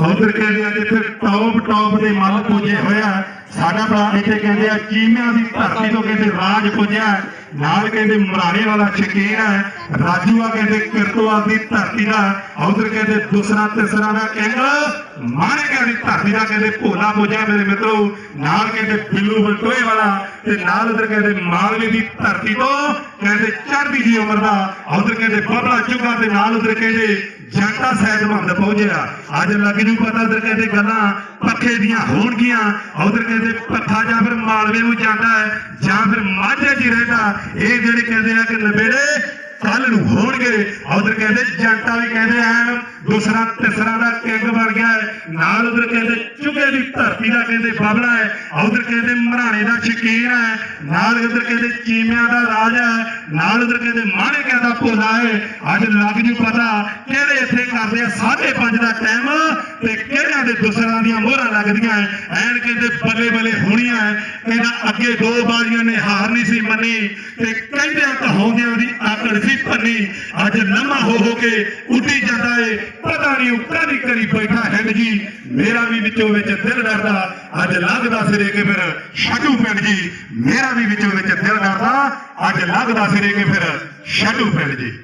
ਉਧਰ ਕਹਿੰਦੇ ਆ ਜਿੱਥੇ ਟੌਪ ਟੌਪ ਦੇ ਮੱਲ ਪੂਜੇ ਹੋਇਆ ਸਾਡਾ ਭਰਾ ਇੱਥੇ ਕਹਿੰਦੇ ਆ, ਚੀਮਿਆਂ ਦੀ ਧਰਤੀ ਤੋਂ ਕਹਿੰਦੇ ਰਾਜ ਪੁੱਜਿਆ। ਨਾਲ ਕਹਿੰਦੇ ਮਰਾਣੇ ਵਾਲਾ ਸ਼ਕੀਰ ਹੈ ਰਾਜੂਆ ਕਹਿੰਦੇ ਕਿਰਤਵਾਲ ਦੀ ਧਰਤੀ ਦਾ। ਉਧਰ ਕਹਿੰਦੇ ਦੂਸਰਾ, ਤੀਸਰਾ ਦਾ ਕਹਿੰਦਾ ਮਾਣੇ ਕਹਿੰਦੇ ਧਰਤੀ ਦਾ ਕਹਿੰਦੇ ਭੋਲਾ ਪੁੱਜਿਆ ਮੇਰੇ ਮਿੱਤਰੋ। ਨਾਲ ਕਹਿੰਦੇ ਬਿੱਲੂ ਬਲਟੋਏ ਵਾਲਾ। ਤੇ ਨਾਲ ਉਧਰ ਕਹਿੰਦੇ ਮਾਲਵੇ ਦੀ ਧਰਤੀ ਤੋਂ ਕਹਿੰਦੇ ਚੜ੍ਹਦੀ ਦੀ ਉਮਰ ਦਾ ਉਧਰ ਕਹਿੰਦੇ ਬਾਬਲਾ ਚੁੱਗਾ ਤੇ ਨਾਲ ਉਧਰ ਕਹਿੰਦੇ ਜੰਟਾ ਸਾਹਿਬ ਬੰਦ ਪਹੁੰਚਿਆ। ਅੱਜ ਲੱਗ ਜੂ ਪਤਾ ਉਧਰ ਕਹਿੰਦੇ ਗੱਲਾਂ ਪੱਖੇ ਦੀਆਂ ਹੋਣਗੀਆਂ। ਉਧਰ ਕਹਿੰਦੇ ਪੱਖਾ ਜਾਂ ਫਿਰ ਮਾਲਵੇ ਨੂੰ ਜਾਂਦਾ ਹੈ ਜਾਂ ਫਿਰ ਮਾਝੇ 'ਚ ਹੀ ਰਹਿੰਦਾ। ਇਹ ਜਿਹੜੇ ਕਹਿੰਦੇ ਆ ਕਿ ਨਵੇੜੇ ਕੱਲ ਨੂੰ ਹੋਣਗੇ। ਉਧਰ ਕਹਿੰਦੇ ਜੰਟਾ ਵੀ ਕਹਿੰਦੇ ਆ ਦੂਸਰਾ, ਤੀਸਰਾ ਦਾ ਕਿੰਗ ਬਣ ਗਿਆ ਨਾਲ ਉਧਰ ਕਹਿੰਦੇ ਚੁਗੇ ਦੀ ਧਰਤੀ ਦਾ ਕਹਿੰਦੇ ਬਾਬਲਾ ਹੈ। ਉਧਰ ਕਹਿੰਦੇ ਮਰਾਣੇ ਦਾ ਸ਼ਕੀਰ ਹੈ। ਨਾਲ ਉਧਰ ਕਹਿੰਦੇ ਚੀਮਿਆਂ ਦਾ ਰਾਜ ਹੈ। ਨਾਲ ਉਧਰ ਕਹਿੰਦੇ ਮਾਣੇ ਕਹਿੰਦਾ ਭੋਲਾ ਹੈ। ਅੱਜ ਲੱਗ ਜੂ ਪਤਾ ਕਿਹੜੇ ਇੱਥੇ ਕਰਦੇ ਆ 5:30 ਦਾ ਟਾਈਮ ਤੇ ਕਿਹੜਿਆਂ ਦੇ ਲੱਗਦੀਆਂ ਐਨ ਕਹਿੰਦੇ ਬੱਲੇ ਬੱਲੇ ਹੋਣੀਆਂ ਐ। ਅੱਗੇ ਦੋ ਬਾਰੀਆਂ ਨੇ ਹਾਰ ਨਹੀਂ ਸੀ ਮੰਨੀ ਤੇ ਕਹਿੰਦਿਆਂ ਕਹਾਉਂਦਿਆਂ ਦੀ ਆਕੜ ਸੀ ਭੰਨੀ। ਅੱਜ ਲੰਮਾ ਹੋ ਹੋ ਕੇ ਉੱਡੀ ਜਾਂਦਾ ਏ। ਪਤਾ ਨਹੀਂ ਉਹ ਕਾਹਦੀ ਕਰੀ ਬੈਠਾ ਹੈ ਜੀ। ਮੇਰਾ ਵੀ ਵਿੱਚੋਂ ਵਿੱਚ ਦਿਲ ਡਰਦਾ। ਅੱਜ ਲੱਗਦਾ ਸਿਰੇ ਕੇ ਫਿਰ ਛੱਡੂ ਪਿੰਡ ਜੀ। ਮੇਰਾ ਵੀ ਵਿੱਚੋਂ ਵਿੱਚ ਦਿਲ ਡਰਦਾ। ਅੱਜ ਲੱਗਦਾ ਸਿਰੇ ਕਿ ਫਿਰ ਛੱਡੂ ਪਿੰਡ ਜੀ।